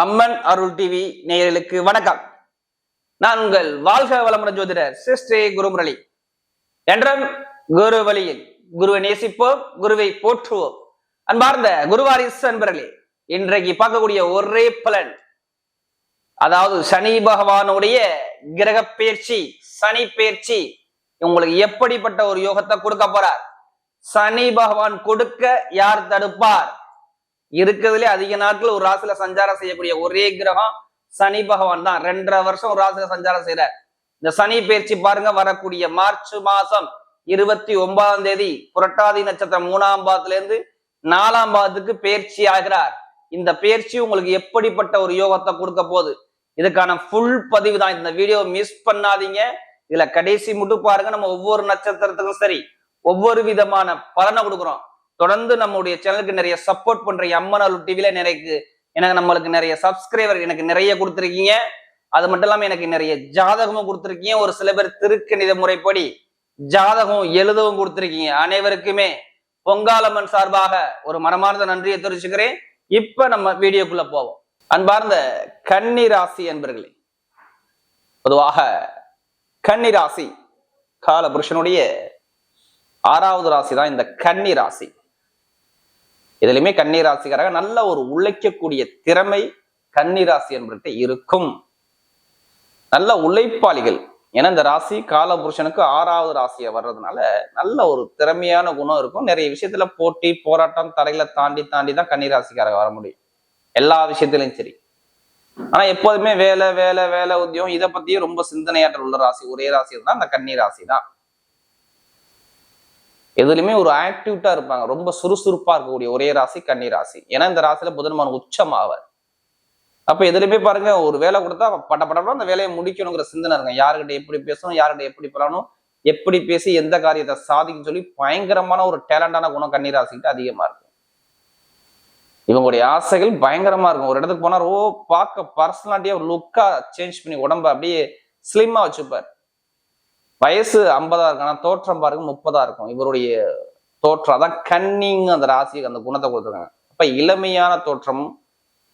அம்மன் அருள் TV நேயர்களுக்கு வணக்கம். நான் உங்கள் வாழ்க வளமுடன் ஜோதிடர் சிஸ்ரீ குருமுரளி. என்றும் குரு வழியில் குருவை நேசிப்போம் குருவை போற்றுவோம். அன்பார்ந்த குருவாரிஸ் அன்பர்களே இன்றைக்கு பார்க்கக்கூடிய ஒரே பலன் அதாவது சனி பகவானுடைய கிரக பயிற்சி சனி பயிற்சி. உங்களுக்கு எப்படிப்பட்ட ஒரு யோகத்தை கொடுக்க போறார்? சனி பகவான் கொடுக்க யார் தடுப்பார்? இருக்கிறதுலே அதிக நாட்கள் ஒரு ராசியில சஞ்சாரம் செய்யக்கூடிய ஒரே கிரகம் சனி பகவான் தான். ரெண்டரை வருஷம் ஒரு ராசியில சஞ்சாரம் செய்யறார் இந்த சனி பயிற்சி பாருங்க வரக்கூடிய மார்ச் மாசம் இருபத்தி ஒன்பதாம் தேதி புரட்டாதி நட்சத்திரம் மூணாம் பாதத்துல இருந்து நாலாம் பாதத்துக்கு பயிற்சி ஆகிறார். இந்த பயிற்சி உங்களுக்கு எப்படிப்பட்ட ஒரு யோகத்தை கொடுக்க போகுது? இதுக்கான ஃபுல் பதிவு தான். இந்த வீடியோ மிஸ் பண்ணாதீங்க. இதுல கடைசி மட்டும் பாருங்க. நம்ம ஒவ்வொரு நட்சத்திரத்துக்கும் சரி ஒவ்வொரு விதமான பலனை கொடுக்குறோம். தொடர்ந்து நம்முடைய சேனலுக்கு நிறைய சப்போர்ட் பண்ற அம்மன் டிவில நிறைய எனக்கு நம்மளுக்கு நிறைய சப்ஸ்கிரைபர் எனக்கு நிறைய கொடுத்துருக்கீங்க. அது மட்டும் இல்லாம எனக்கு நிறைய ஜாதகமும் கொடுத்துருக்கீங்க. ஒரு சில பேர் திருக்கணித முறைப்படி ஜாதகம் எழுதவும் கொடுத்துருக்கீங்க. அனைவருக்குமே பொங்காலம்மன் சார்பாக ஒரு மனமார்ந்த நன்றியை தெரிவிச்சுக்கிறேன். இப்ப நம்ம வீடியோக்குள்ள போவோம். அன்பார்ந்த கன்னி ராசி அன்பர்களே பொதுவாக கன்னி ராசி கால புருஷனுடைய ஆறாவது ராசி தான் இந்த கன்னி ராசி இதுலையுமே கன்னி நல்ல ஒரு உழைக்கக்கூடிய திறமை கன்னிராசி ராசி என்பது இருக்கும். நல்ல உழைப்பாளிகள். ஏன்னா இந்த ராசி கால புருஷனுக்கு ஆறாவது ராசியை வர்றதுனால நல்ல ஒரு திறமையான குணம் இருக்கும். நிறைய விஷயத்துல போட்டி போராட்டம் தரையில தாண்டி தாண்டி தான் கன்னிராசிக்காரங்க வர முடியும். எல்லா விஷயத்திலையும் சரி. ஆனா எப்போதுமே வேலை வேலை வேலை உத்தியம் இதை பத்தியும் ரொம்ப சிந்தனையாற்ற உள்ள ராசி ஒரே ராசி தான் அந்த கன்னி ராசி தான். எதுலையுமே ஒரு ஆக்டிவிட்டா இருப்பாங்க. ரொம்ப சுறுசுறுப்பா இருக்கக்கூடிய ஒரே ராசி கன்னி ராசி. ஏன்னா இந்த ராசியில புதன்மான் உச்சமாவார். அப்ப எதுலையுமே பாருங்க ஒரு வேலை கொடுத்தா பட்ட படப்படம் அந்த வேலையை முடிக்கணுங்கிற சிந்தனை இருக்கும் யாருக்கிட்ட எப்படி பேசணும் யாருக்கிட்ட எப்படி பண்ணணும் எப்படி பேசி எந்த காரியத்தை சாதிக்கும் சொல்லி பயங்கரமான ஒரு டேலண்டான குணம் கன்னி ராசிக்கிட்ட அதிகமா இருக்கும். இவங்களுடைய ஆசைகள் பயங்கரமா இருக்கும். ஒரு இடத்துக்கு போனா ஓ பார்க்க பர்சனாலிட்டியா ஒரு லுக்கா சேஞ்ச் பண்ணி உடம்ப அப்படியே ஸ்லிம்மா வச்சுப்பார். வயசு ஐம்பதா இருக்கு ஆனால் தோற்றம் பாருங்க முப்பதா இருக்கும். இவருடைய தோற்றம் அதான் கன்னிங் அந்த ராசிக்கு அந்த குணத்தை கொடுத்துருக்காங்க. அப்ப இளமையான தோற்றமும்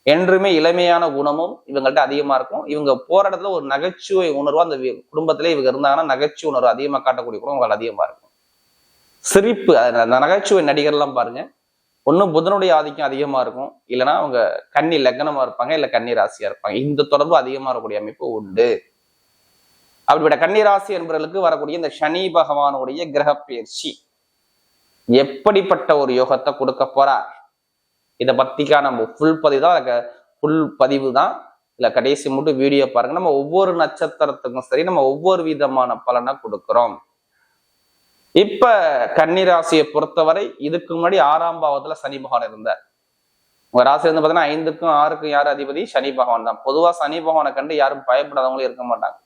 என்றுமே இளமையான குணமும் இவங்கள்ட்ட அதிகமா இருக்கும். இவங்க போற இடத்துல ஒரு நகைச்சுவை உணர்வு அந்த வி- குடும்பத்திலே இவங்க இருந்தாங்கன்னா நகைச்சுவை உணர்வு அதிகமா காட்டக்கூடிய குணம் உங்களுக்கு அதிகமா இருக்கும். சிரிப்பு அந்த நகைச்சுவை நடிகர்லாம் பாருங்க. ஒன்று புதனுடைய ஆதிக்கம் அதிகமா இருக்கும். இல்லைன்னா அவங்க கன்னி லக்னமா இருப்பாங்க இல்ல கன்னி ராசியா இருப்பாங்க. இந்த தொடர்பு அதிகமா இருக்கக்கூடிய அமைப்பு உண்டு. அப்படிப்பட்ட கன்னிராசி என்பவர்களுக்கு வரக்கூடிய இந்த சனி பகவானுடைய கிரக பயிற்சி எப்படிப்பட்ட ஒரு யோகத்தை கொடுக்க போறார்? இதை பத்திக்கா நம்ம ஃபுல் பதிவு தான் ஃபுல் பதிவு தான். இல்ல கடைசி மட்டும் வீடியோ பாருங்க. நம்ம ஒவ்வொரு நட்சத்திரத்துக்கும் சரி நம்ம ஒவ்வொரு விதமான பலனை கொடுக்கிறோம். இப்ப கன்னிராசியை பொறுத்தவரை இதுக்கு முன்னாடி ஆறாம் பாவத்துல சனி பகவான் இருந்தார். உங்க ராசி வந்து பாத்தீங்கன்னா ஐந்துக்கும் ஆறுக்கும் யார் அதிபதி? சனி பகவான் தான். பொதுவா சனி பகவானை கண்டு யாரும் பயப்படாதவங்களும் இருக்க மாட்டாங்க.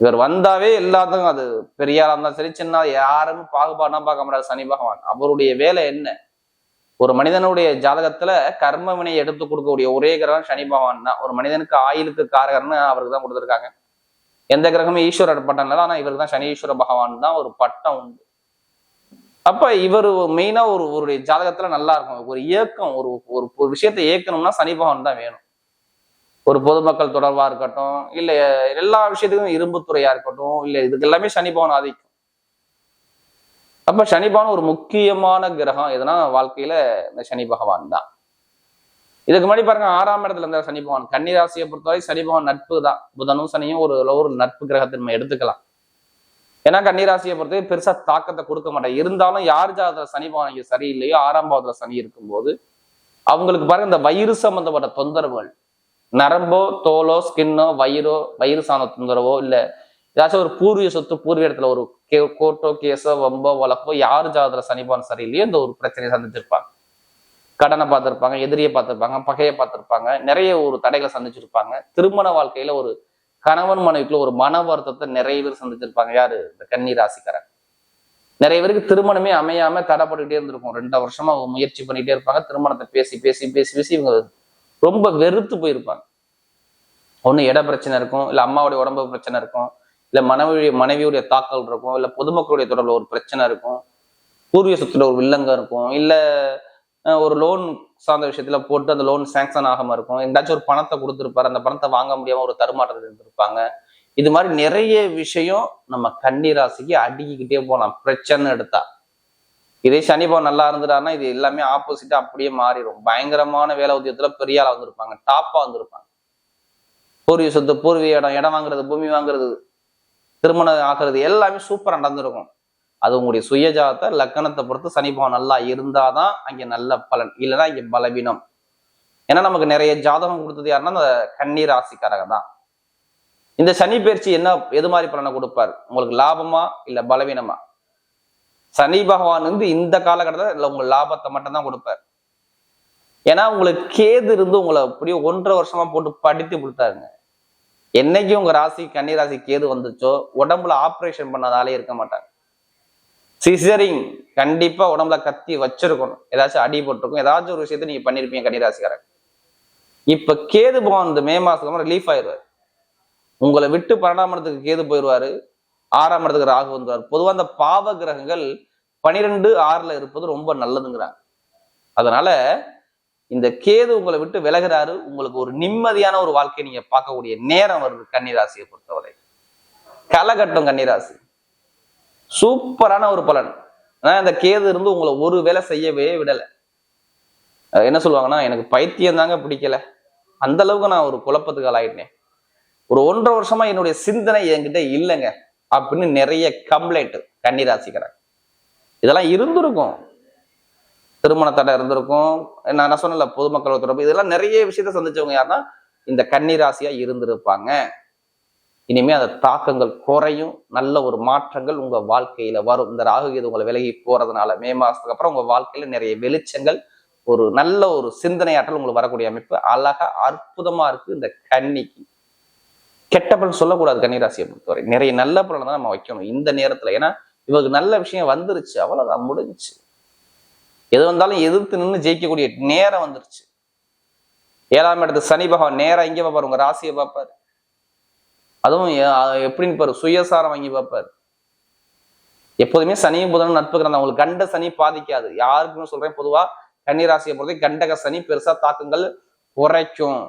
இவர் வந்தாவே எல்லாத்துக்கும் அது பெரியாரா இருந்தாலும் சரி சின்ன யாரும் பாகுபாடுனா பார்க்க முடியாது. சனி பகவான். அவருடைய வேலை என்ன? ஒரு மனிதனுடைய ஜாதகத்துல கர்ம வினையை எடுத்து கொடுக்கக்கூடிய ஒரே கிரகம் சனி பகவான் தான். ஒரு மனிதனுக்கு ஆயுளுக்கு காரகர்னு அவருக்கு தான் கொடுத்துருக்காங்க. எந்த கிரகமும் ஈஸ்வரர் பட்டம் இல்லை ஆனா இவருக்கு தான் சனீஸ்வர பகவான் தான் ஒரு பட்டம் உண்டு. அப்ப இவர் மெயினா ஒரு ஒரு ஜாதகத்துல நல்லா இருக்கும். ஒரு இயக்கம் ஒரு ஒரு ஒரு விஷயத்தை இயக்கணும்னா சனி பகவான் தான் வேணும். ஒரு பொதுமக்கள் தொடர்பா இருக்கட்டும் இல்ல எல்லா விஷயத்துக்கும் இரும்புத்துறையாக இருக்கட்டும் இல்ல இதுக்கு எல்லாமே சனிபவன் ஆதிக்கும். அப்போ அப்ப ஒரு முக்கியமான கிரகம் எதுனா வாழ்க்கையில இந்த சனி பகவான் தான். இதுக்கு முன்னாடி பாருங்க ஆறாம் இடத்துல இருந்த சனி பகவான் கன்னிராசியை பொறுத்தவரை சனி பகவான் நட்பு தான். புதனும் சனியும் ஒரு ஒரு நட்பு கிரகத்தை நம்ம எடுத்துக்கலாம். ஏன்னா கன்னிராசியை பொறுத்தவரை பெருசா தாக்கத்தை கொடுக்க மாட்டேன் இருந்தாலும் யார் ஜாதகத்துல சனி பகவான் இங்க சரியில்லையோ ஆறாம் பாவத்துல சனி இருக்கும்போது அவங்களுக்கு பாருங்க இந்த வயிறு சம்பந்தப்பட்ட தொந்தரவுகள் நரம்போ தோலோ ஸ்கின்னோ வயிறோ வயிறு சார்ந்த தொந்தரவோ இல்ல ஏதாச்சும் ஒரு பூர்வீக சொத்து பூர்வீக இடத்துல ஒரு கே கோர்ட்டோ கேஸோ வம்போ வழக்கோ யார் ஜாதகத்துல சனிபான் சரியில்லையோ இந்த ஒரு பிரச்சனையை சந்திச்சிருப்பாங்க. கடனை பார்த்திருப்பாங்க எதிரியை பார்த்திருப்பாங்க பகையை பார்த்திருப்பாங்க நிறைய ஒரு தடைகளை சந்திச்சிருப்பாங்க. திருமண வாழ்க்கையில ஒரு கணவன் மனைவிக்குள்ள ஒரு மன வருத்தத்தை நிறைய பேர் சந்திச்சிருப்பாங்க. யாரு? இந்த கன்னி ராசிக்காரன் நிறைய பேருக்கு திருமணமே அமையாம தடைப்பட்டுக்கிட்டே இருந்திருக்கும். ரெண்டு வருஷமா அவங்க முயற்சி பண்ணிட்டே இருப்பாங்க. திருமணத்தை பேசி பேசி பேசி பேசி இவங்க ரொம்ப வெறுத்து போயிருப்பாங்க. ஒன்று இட பிரச்சனை இருக்கும் இல்லை அம்மாவுடைய உடம்பு பிரச்சனை இருக்கும் இல்லை மனைவி மனைவியுடைய தாக்கல் இருக்கும் இல்லை பொதுமக்களுடைய தொடர்பில் ஒரு பிரச்சனை இருக்கும் பூர்வீக சொத்துல ஒரு வில்லங்கம் இருக்கும் இல்லை ஒரு லோன் சார்ந்த விஷயத்துல போட்டு அந்த லோன் சேங்ஷன் ஆகாம இருக்கும் எங்கேயாச்சும் ஒரு பணத்தை கொடுத்துருப்பாரு அந்த பணத்தை வாங்க முடியாம ஒரு தருமாற்றத்தில் இருந்திருப்பாங்க. இது மாதிரி நிறைய விஷயம் நம்ம கன்னிராசிக்கு அடுக்கிக்கிட்டே போகலாம் பிரச்சனை எடுத்தா. இதே சனி பவன் நல்லா இருந்துட்டாருன்னா இது எல்லாமே ஆப்போசிட்டா அப்படியே மாறிடும். பயங்கரமான வேலை உத்தியத்துல பெரிய ஆளா வந்திருப்பாங்க. டாப்பா வந்திருப்பாங்க. பூர்வீக சொத்து பூர்வீக இடம் இடம் வாங்குறது பூமி வாங்குறது திருமணம் ஆக்குறது எல்லாமே சூப்பரா நடந்திருக்கும். அது உங்களுடைய சுயஜாதத்தை லக்கணத்தை பொறுத்து சனி பவன் நல்லா இருந்தாதான் அங்க நல்ல பலன். இல்லைன்னா இங்க பலவீனம். ஏன்னா நமக்கு நிறைய ஜாதகம் கொடுத்தது யாருன்னா அந்த கன்னி ராசிக்காரங்க தான். இந்த சனி பயிற்சி என்ன எது மாதிரி பலனை கொடுப்பார்? உங்களுக்கு லாபமா இல்ல பலவீனமா? சனி பகவான் வந்து இந்த காலகட்டத்தில் இல்லை உங்க லாபத்தை மட்டும்தான் கொடுப்பார். ஏன்னா உங்களுக்கு கேது இருந்து உங்களை அப்படியே ஒன்றரை வருஷமா போட்டு படித்து கொடுத்தாருங்க. என்னைக்கு உங்க ராசி கன்னி ராசி கேது வந்துச்சோ உடம்புல ஆப்ரேஷன் பண்ணதாலே இருக்க மாட்டாங்க. சிசரிங் கண்டிப்பா உடம்புல கத்தி வச்சிருக்கணும். ஏதாச்சும் அடி போட்டிருக்கும். ஏதாச்சும் ஒரு விஷயத்த நீங்க பண்ணிருப்பீங்க கன்னிராசிக்காரன் இப்ப கேது பகவான் இந்த மே மாசத்துக்கு ரிலீஃப் ஆயிடுவாரு. உங்களை விட்டு பன்னெண்டாம் இடத்துக்கு கேது போயிடுவாரு. ஆறாம் இடத்துக்கு ராகு வந்துருவார் பொதுவா அந்த பாவ கிரகங்கள் பனிரெண்டு ஆறுல இருப்பது ரொம்ப நல்லதுங்கிறாங்க. அதனால இந்த கேது உங்களை விட்டு விலகுறாரு. உங்களுக்கு ஒரு நிம்மதியான ஒரு வாழ்க்கையை நீங்க பார்க்கக்கூடிய நேரம் வருது கன்னிராசியை பொறுத்தவரை. கலகட்டம் கன்னிராசி. சூப்பரான ஒரு பலன். ஆனா இந்த கேது இருந்து உங்களை ஒரு வேலை செய்யவே விடல. என்ன சொல்லுவாங்கன்னா எனக்கு பைத்தியம் தாங்க பிடிக்கல. அந்த அளவுக்கு நான் ஒரு குழப்பத்துக்கு ஆளாயிட்டேன். ஒரு ஒன்றரை வருஷமா என்னுடைய சிந்தனை என்கிட்ட இல்லைங்க. அப்படின்னு நிறைய கம்ப்ளைண்ட் கன்னிராசிக்கிறாங்க இதெல்லாம் இருந்திருக்கும். திருமண தடை இருந்திருக்கும். நான் என்ன சொன்னல பொதுமக்கள் தொடர்பு இதெல்லாம் நிறைய விஷயத்த சந்திச்சவங்க யாருன்னா இந்த கன்னிராசியா இருந்திருப்பாங்க. இனிமே அந்த தாக்கங்கள் குறையும். நல்ல ஒரு மாற்றங்கள் உங்க வாழ்க்கையில வரும். இந்த ராகு இது உங்களை விலகி போறதுனால மே மாசத்துக்கு அப்புறம் உங்க வாழ்க்கையில நிறைய வெளிச்சங்கள் ஒரு நல்ல ஒரு சிந்தனையாற்றல் உங்களுக்கு வரக்கூடிய அமைப்பு. அழகா அற்புதமா இருக்கு இந்த கன்னிக்கு. கெட்ட பலன் சொல்லக்கூடாது கன்னிராசியை பொறுத்தவரை. நிறைய நல்ல பலனை தான் நம்ம வைக்கணும். இந்த நேரத்துல. ஏன்னா இவருக்கு நல்ல விஷயம் வந்துருச்சு. அவ்வளோதான் முடிஞ்சுச்சு. எது வந்தாலும் எதிர்த்து நின்று ஜெயிக்கக்கூடிய நேரம் வந்துருச்சு. ஏழாம் இடத்து சனி பகவான் நேரம் இங்கே பார் உங்க ராசியை பார்ப்பார் அதுவும் எப்படின்னு பாரு சுயசாரம் வாங்கி பார்ப்பாரு எப்போதுமே சனியும் புதனும் நட்பு கிடந்த அவங்களுக்கு கண்ட சனி பாதிக்காது. யாருக்குமே சொல்றேன் பொதுவா கன்னிராசியை பொறுத்தே கண்டக சனி பெருசா தாக்கங்கள் குறைக்கும்.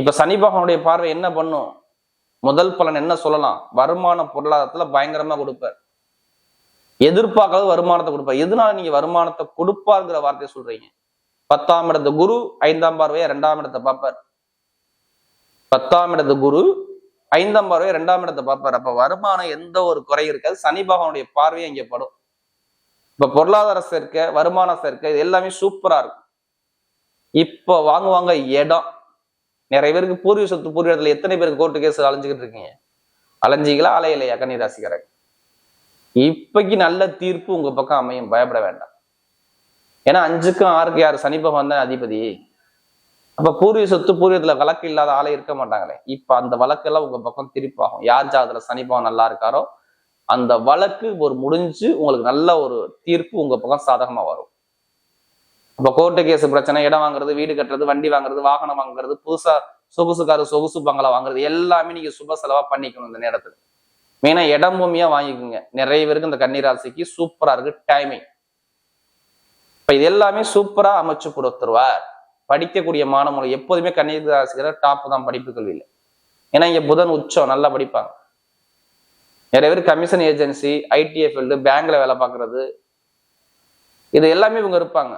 இப்ப சனி பகவானுடைய பார்வை என்ன பண்ணும்? முதல் பலன் என்ன சொல்லலாம்? வருமான பொருளாதாரத்துல பயங்கரமா கொடுப்பார். எதிர்பார்க்காத வருமானத்தை கொடுப்பார். எதனால நீங்க வருமானத்தை கொடுப்பாருங்கிற வார்த்தையை சொல்றீங்க? பத்தாம் இடத்து குரு ஐந்தாம் பார்வையை ரெண்டாம் இடத்தை பார்ப்பார். பத்தாம் இடத்து குரு ஐந்தாம் பார்வையை ரெண்டாம் இடத்தை பார்ப்பார். அப்ப வருமானம் எந்த ஒரு குறை இருக்காது. சனி பகவானுடைய பார்வையை இங்க படும். இப்ப பொருளாதார சேர்க்கை வருமான சேர்க்கை இது எல்லாமே சூப்பரா இருக்கும். இப்போ வாங்குவாங்க இடம். நிறைய பேருக்கு பூர்வீக சொத்து பூர்வீகத்தில் எத்தனை பேருக்கு கோர்ட்டு கேஸ் அலைஞ்சுக்கிட்டு இருக்கீங்க? அலைஞ்சிங்களா? அலையிலையா கன்னிராசிக்காரங்க இப்பைக்கு நல்ல தீர்ப்பு உங்க பக்கம் அமையும். பயப்பட வேண்டாம். ஏன்னா அஞ்சுக்கும் ஆறுக்கு யார்? சனி பகவான் தான் அதிபதி. அப்ப பூர்வீக சொத்து பூர்வீகத்துல வழக்கு இல்லாத ஆளே இருக்க மாட்டாங்களே. இப்ப அந்த வழக்கெல்லாம் உங்க பக்கம் திருப்பாகும். யார் ஜாதத்துல சனி பகவான் நல்லா இருக்காரோ அந்த வழக்கு ஒரு முடிஞ்சு உங்களுக்கு நல்ல ஒரு தீர்ப்பு உங்க பக்கம் சாதகமா வரும். அப்ப கோர்ட்டு கேஸ் பிரச்சனை இடம் வாங்குறது வீடு கட்டுறது வண்டி வாங்குறது வாகனம் வாங்குறது புதுசா சொகுசு காரு சொகுசு பங்களா வாங்குறது எல்லாமே நீங்க சுப செலவா பண்ணிக்கணும் இந்த நேரத்துல. மெயினா இடம் பூமியா வாங்கிக்கோங்க. நிறைய பேருக்கு இந்த கன்னிராசிக்கு சூப்பரா இருக்கு டைமிங் இப்ப இது எல்லாமே சூப்பரா அமைச்சு கொடுத்துருவார். படிக்கக்கூடிய மாணவர்கள் எப்போதுமே கன்னிராசிக்கிற டாப் தான் படிப்பு கல்வியில். ஏன்னா இங்க புதன் உச்சம் நல்லா படிப்பாங்க. நிறைய பேர் கமிஷன் ஏஜென்சி ஐடிஎஃப் ஃபீல்டு பேங்க்ல வேலை பார்க்கறது. இது எல்லாமே இவங்க இருப்பாங்க.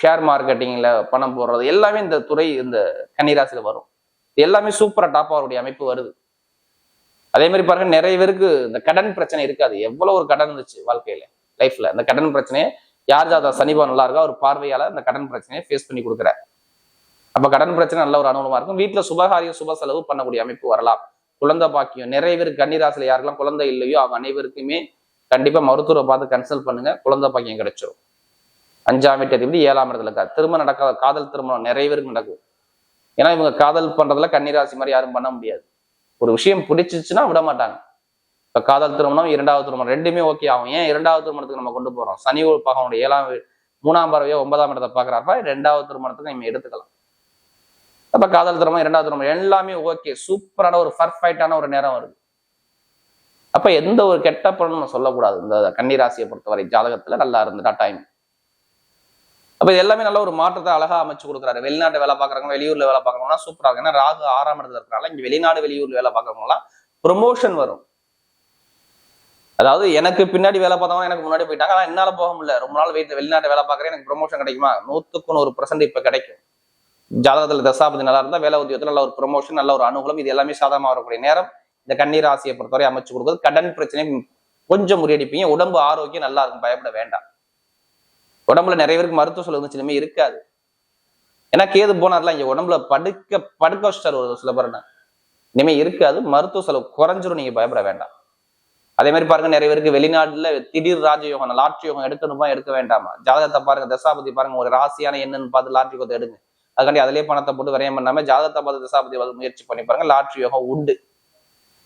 ஷேர் மார்க்கெட்டிங்கில் பணம் போடுறது எல்லாமே இந்த துறை இந்த கன்னிராசியில் வரும். எல்லாமே சூப்பராக டாப் அவருடைய அமைப்பு வருது. அதே மாதிரி பாருங்க நிறைய பேருக்கு இந்த கடன் பிரச்சனை இருக்காது. எவ்வளோ ஒரு கடன் இருந்துச்சு வாழ்க்கையில லைஃப்ல. இந்த கடன் பிரச்சனையை யார் ஜாதா சனிபா நல்லா இருக்கா ஒரு பார்வையால அந்த கடன் பிரச்சனையை ஃபேஸ் பண்ணி கொடுக்குறாரு. அப்ப கடன் பிரச்சனை நல்ல ஒரு அனுகூலமா இருக்கும். வீட்டுல சுபகாரியம் சுப செலவு பண்ணக்கூடிய அமைப்பு வரலாம். குழந்தை பாக்கியம். நிறைய பேர் கன்னிராசில யாருக்கெல்லாம் குழந்தை இல்லையோ அவங்க அனைவருக்குமே கண்டிப்பா மருத்துவரை பார்த்து கன்சல்ட் பண்ணுங்க. குழந்தை பாக்கியம் கிடைச்சிரும். அஞ்சாம் வீட்டு அதிபதி ஏழாம் இடத்துல இருக்கா திருமணம் நடக்காத காதல் திருமணம் நிறைய பேருக்கு நடக்கும். ஏன்னா இவங்க காதல் பண்றதுல கன்னிராசி மாதிரி யாரும் பண்ண முடியாது. ஒரு விஷயம் பிடிச்சிச்சுன்னா விட மாட்டாங்க. இப்ப காதல் திருமணம் இரண்டாவது திருமணம் ரெண்டுமே ஓகே ஆகும். ஏன் இரண்டாவது திருமணத்துக்கு நம்ம கொண்டு போறோம்? சனி பகவனுடைய ஏழாம் மூணாம் பறவையோ ஒன்பதாம் இடத்தை பாக்குறாப்ப ரெண்டாவது திருமணத்துக்கு நம்ம எடுத்துக்கலாம். அப்ப காதல் திருமணம் இரண்டாவது திருமணம் எல்லாமே ஓகே சூப்பரான ஒரு பர்ஃபெக்டான ஒரு நேரம் வருது. அப்ப எந்த ஒரு கெட்ட பலனும் நம்ம சொல்லக்கூடாது. இந்த கன்னிராசியை பொறுத்தவரை ஜாதகத்துல நல்லா இருந்துட்டா டைம் அப்போ இது எல்லாமே நல்ல ஒரு மாற்றத்தை அழகா அமைச்சு கொடுக்குறாரு. வெளிநாட்டு வேலை பார்க்குறவங்க வெளியூர்ல வேலை பாக்குறவங்க சூப்பராக இருக்கும். ஏன்னா ராகு ஆறாம் இடத்துல இருக்கிறனால இங்கே வெளிநாடு வெளியூரில் வேலை பார்க்குறவங்களாம் ப்ரொமோஷன் வரும். அதாவது எனக்கு பின்னாடி வேலை பார்த்தவங்க எனக்கு முன்னாடி போயிட்டாங்க. ஆனால் என்னால் போக முடியல. ரொம்ப நாள் வெயிட் வெளிநாட்டு வேலை பார்க்குறேன். எனக்கு ப்ரொமோஷன் கிடைக்குமா? நூற்றுக்கு நூறு பர்சன்ட் இப்போ கிடைக்கும். ஜாதகத்தில் தசாபதி நல்லா இருந்தால் வேலை உத்தியோகத்தில் நல்ல ஒரு ப்ரொமோஷன் நல்ல ஒரு அனுகூலம் இது எல்லாமே சாதகமாக வரக்கூடிய நேரம். இந்த கண்ணீர் ஆசையை பொறுத்தவரை அமைச்சு கொடுக்குறது. கடன் பிரச்சனை கொஞ்சம் முறியடிப்பீங்க. உடம்பு ஆரோக்கியம் நல்லா இருக்கும். பயப்பட வேண்டாம். உடம்புல நிறைய பேருக்கு மருத்துவ செலவு வந்து சின்னமே இருக்காது. ஏன்னா கேது போனார்லாம் இங்க உடம்புல படுக்க படுக்க வச்சிட்டார் ஒரு சில பேர் இனிமே இருக்காது. மருத்துவ செலவு குறைஞ்சிரும் நீங்க பயப்பட வேண்டாம். அதே மாதிரி பாருங்க நிறைய பேருக்கு வெளிநாட்டுல திடீர் ராஜயோகம் லாட்ரி யோகம் எடுக்கணுமா எடுக்க வேண்டாமா? ஜாதகத்தை பாருங்க தசாபதி பாருங்க ஒரு ராசியான என்னன்னு பார்த்து லாட்ரி யோகத்தை எடுங்க. அதுக்காண்டி அதிலே பணத்தை போட்டு விரயம் பண்ணாம ஜாதகத்தை பார்த்து தசாபதி வந்து முயற்சி பண்ணி பாருங்க லாட்ரி யோகம் உண்டு.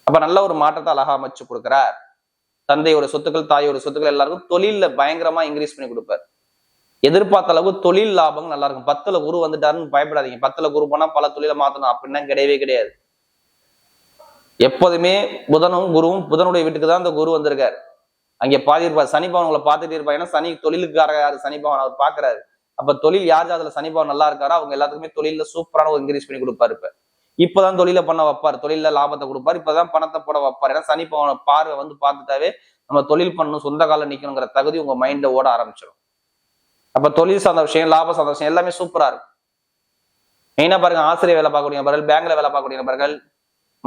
அப்ப நல்ல ஒரு மாற்றத்தை அழகா அமைச்சு கொடுக்குறார். தந்தையோட சொத்துக்கள் தாயோட சொத்துக்கள் எல்லாருக்கும் தொழில பயங்கரமா இன்க்ரீஸ் பண்ணி கொடுப்பார். எதிர்பார்த்த அளவு தொழில் லாபம் நல்லா இருக்கும். பத்துல குரு வந்துட்டாருன்னு பயப்படாதீங்க. பத்துல குரு போனா பல தொழிலை மாத்தணும். அப்படின்னா கிடையவே கிடையாது. எப்போதுமே புதனும் குருவும் புதனுடைய வீட்டுக்கு தான் அந்த குரு வந்திருக்காரு. அங்கே பாதி இருப்பார் சனி பவன் உங்களை பார்த்துட்டே இருப்பாங்க ஏன்னா சனி தொழிலுக்காரர் யாரு? சனி பவன் அவர் பாக்குறாரு அப்ப தொழில் யார் அதுல சனி பவன் நல்லா இருக்காரோ அவங்க எல்லாத்துக்குமே தொழில சூப்பரான ஒரு இன்க்ரீஸ் பண்ணி கொடுப்பாரு இப்ப. இப்பதான் தொழில பண்ண வைப்பார். தொழில லாபத்தை கொடுப்பாரு. இப்பதான் பணத்தை போட வைப்பார். ஏன்னா சனி பவன் பார்வை வந்து பார்த்துட்டாவே நம்ம தொழில் பண்ணணும் சொந்த கால நிக்கணுங்கிற தகுதி உங்க மைண்ட ஓட ஆரம்பிச்சிடும் அப்ப தொழில் சார்ந்த விஷயம் லாப சார்ந்த விஷயம் எல்லாமே சூப்பரா இருக்கும். மெயினா பாருங்க ஆசிரியர் வேலை பார்க்கக்கூடிய நபர்கள் பேங்க்ல வேலை பார்க்கக்கூடிய நபர்கள்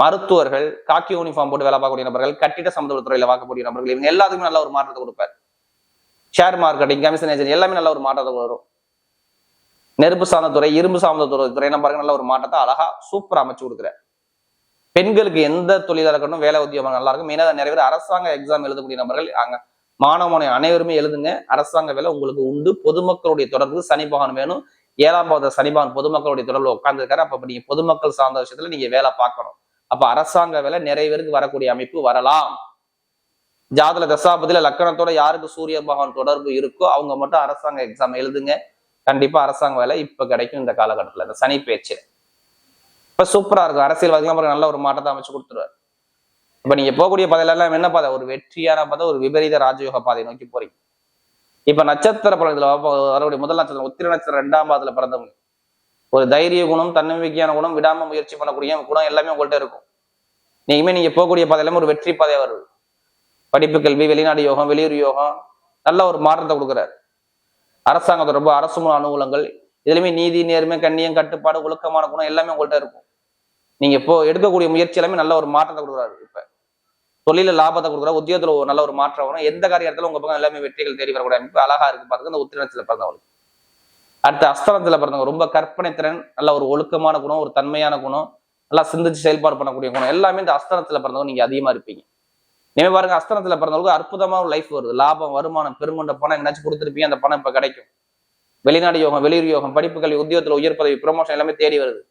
மருத்துவர்கள் காக்கி யூனிஃபார்ம் போட்டு வேலை பார்க்கக்கூடிய நபர்கள் கட்டிட சம்பந்த துறையில பார்க்கக்கூடிய நபர்கள் இவங்க எல்லாத்துக்குமே நல்ல ஒரு மாற்றத்தை கொடுப்பார். ஷேர் மார்க்கெட்டிங் கமிஷன் ஏஜென்ட் எல்லாமே நல்ல ஒரு மாற்றத்தை வரும் நெருப்பு சார்ந்த துறை இரும்பு சார்ந்த துறை துறை என்ன பாருங்க நல்ல ஒரு மாற்றத்தை அழகா சூப்பரா அமைச்சு கொடுக்குறாரு. பெண்களுக்கு எந்த தொழிலாக இருக்கணும் வேலை உத்தியோகம் நல்லா இருக்கும். மெயினாக நிறைய பேர் அரசாங்க எக்ஸாம் எழுதக்கூடிய நபர்கள் அங்கே மாணவ மாணவி அனைவருமே எழுதுங்க. அரசாங்க வேலை உங்களுக்கு உண்டு. பொதுமக்களுடைய தொடர்பு சனி பகவான் வேணும். ஏழாம் பாவத சனி பகவான் பொதுமக்களுடைய தொடர்பு உட்கார்ந்துருக்காரு. அப்ப நீங்க பொதுமக்கள் சார்ந்த விஷயத்துல நீங்க வேலை பார்க்கணும். அப்ப அரசாங்க வேலை நிறைய பேருக்கு வரக்கூடிய அமைப்பு வரலாம். ஜாதல தசாபதியில லக்கணத்தோட யாருக்கு சூரிய பகவான் தொடர்பு இருக்கோ அவங்க மட்டும் அரசாங்க எக்ஸாம் எழுதுங்க. கண்டிப்பா அரசாங்க வேலை இப்ப கிடைக்கும் இந்த காலகட்டத்துல. இந்த சனி பேச்சு. இப்ப சூப்பரா இருக்கும். அரசியல்வாதிகள் நல்ல ஒரு மாற்றத்தை அமைச்சு கொடுத்துருவாரு. இப்ப நீங்க போகக்கூடிய பாதையில எல்லாம் என்ன பாதை? ஒரு வெற்றியான பாதை ஒரு விபரீத ராஜயோக பாதை நோக்கி போறீங்க. இப்ப நட்சத்திர பலத்துல வரக்கூடிய முதல் நட்சத்திரம் உத்திர நட்சத்திரம் ரெண்டாம் பாதத்துல பிறந்தவங்க. ஒரு தைரிய குணம் தன்னம்பிக்கையான குணம் விடாம முயற்சி பண்ணக்கூடிய குணம் எல்லாமே உங்கள்கிட்ட இருக்கும். நீங்க நீங்க போகக்கூடிய பாதையில ஒரு வெற்றி பாதை வருது. படிப்பு கல்வி வெளிநாடு யோகம் வெளியூர் யோகம் நல்ல ஒரு மாற்றத்தை கொடுக்குறாரு. அரசாங்க தொடர்பு அரசு மூல அனுகூலங்கள் இதுலயுமே நீதி நேர்மை கண்ணியம் கட்டுப்பாடு ஒழுக்கமான குணம் எல்லாமே உங்கள்கிட்ட இருக்கும். நீங்க இப்போ எடுக்கக்கூடிய முயற்சி எல்லாமே நல்ல ஒரு மாற்றத்தை கொடுக்குறாரு இப்ப. தொழில லாபத்தை கொடுக்குற உத்தியோகத்துல ஒரு நல்ல ஒரு மாற்றம் வரும். எந்த காரியத்துல உங்க பக்கம் எல்லாமே வெற்றிகள் தேடி வரக்கூடிய அமைப்பு அழகா இருக்கு பாருங்க இந்த உத்திரத்துல பிறந்தவங்களுக்கு. அடுத்த அஸ்தலத்துல பிறந்தவங்க ரொம்ப கற்பனை திறன் நல்ல ஒரு ஒழுக்கமான குணம் ஒரு தன்மையான குணம் நல்லா சிந்திச்சு செயல்பாடு பண்ணக்கூடிய குணம் எல்லாமே இந்த அஸ்தனத்துல பிறந்தவங்க நீங்க அதிகமா இருப்பீங்க. இனிமே பாருங்க அஸ்தனத்துல பிறந்தவங்களுக்கு அற்புதமான ஒரு லைஃப் வருது. லாபம் வருமானம் பெருங்கொண்ட பணம் எங்கேயாச்சும் கொடுத்துருப்பீங்க அந்த பணம் இப்ப கிடைக்கும். வெளிநாடு யோகம் வெளியூர் யோகம் படிப்பு கல்வி உத்தியோகத்துல உயர் பதவி ப்ரொமோஷன் எல்லாமே தேடி வருது.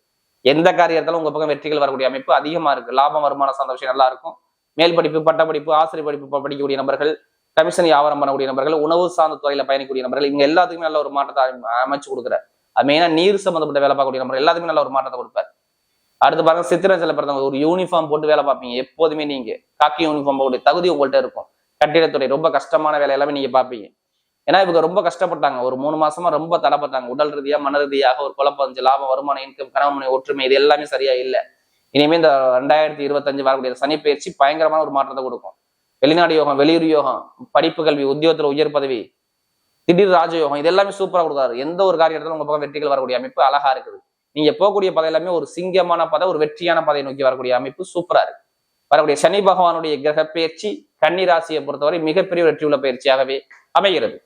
எந்த காரியத்தாலும் உங்க பக்கம் வெற்றிகள் வரக்கூடிய அமைப்பு அதிகமா இருக்கு. லாபம் வருமானம் சந்தோஷம் நல்லா இருக்கும். மேல் படிப்பு பட்டப்படிப்பு ஆசிரியர் படிப்பு படிக்கக்கூடிய நபர்கள் கமிஷன் வியாபாரம் பண்ணக்கூடிய நபர்கள் உணவு சார்ந்த துறையில பயணிக்கக்கூடிய நபர்கள் இவங்க எல்லாத்துக்குமே நல்ல ஒரு மாற்றத்தை அமைச்சு கொடுக்குறாரு. அது மெயினா நீர் சம்பந்தப்பட்ட வேலை பார்க்கக்கூடிய நபர்கள் எல்லாத்துக்குமே நல்ல ஒரு மாற்றத்தை கொடுப்பாரு. அடுத்து பாருங்க சித்திரஞ்சல பிறந்தவங்க ஒரு யூனிஃபார்ம் போட்டு வேலை பார்ப்பீங்க. எப்போதுமே நீங்க காக்கி யூனிஃபார்ம் போட்டு தகுதி உங்கள்கிட்ட இருக்கும். கட்டிடத்துறை ரொம்ப கஷ்டமான வேலை எல்லாமே நீங்க பார்ப்பீங்க. ஏன்னா இவங்க ரொம்ப கஷ்டப்பட்டாங்க. ஒரு மூணு மாசமா ரொம்ப தடைப்பட்டாங்க. உடல் ரீதியா மன ரீதியாக ஒரு குழப்பம் லாபம் வருமானம் இன்கம் கணவன் ஒற்றுமை இது எல்லாமே சரியா இல்லை. இனிமே இந்த ரெண்டாயிரத்தி இருபத்தஞ்சு வரக்கூடிய சனி பயிற்சி பயங்கரமான ஒரு மாற்றத்தை கொடுக்கும். வெளிநாடு யோகம் வெளியூர் யோகம் படிப்பு கல்வி உத்தியோகத்துல உயர் பதவி திடீர் ராஜயோகம் இது எல்லாமே சூப்பரா கொடுக்குறாரு எந்த ஒரு காரியத்திலும் உங்க பக்கம் வெற்றிகள் வரக்கூடிய அமைப்பு அழகா இருக்குது. நீங்க போகக்கூடிய பதை எல்லாமே ஒரு சிங்கமான பதை ஒரு வெற்றியான பதையை நோக்கி வரக்கூடிய அமைப்பு சூப்பரா இருக்கு. வரக்கூடிய சனி பகவானுடைய கிரக பயிற்சி கன்னி ராசியை பொறுத்தவரை மிகப்பெரிய வெற்றி உள்ள பயிற்சியாகவே அமைகிறது.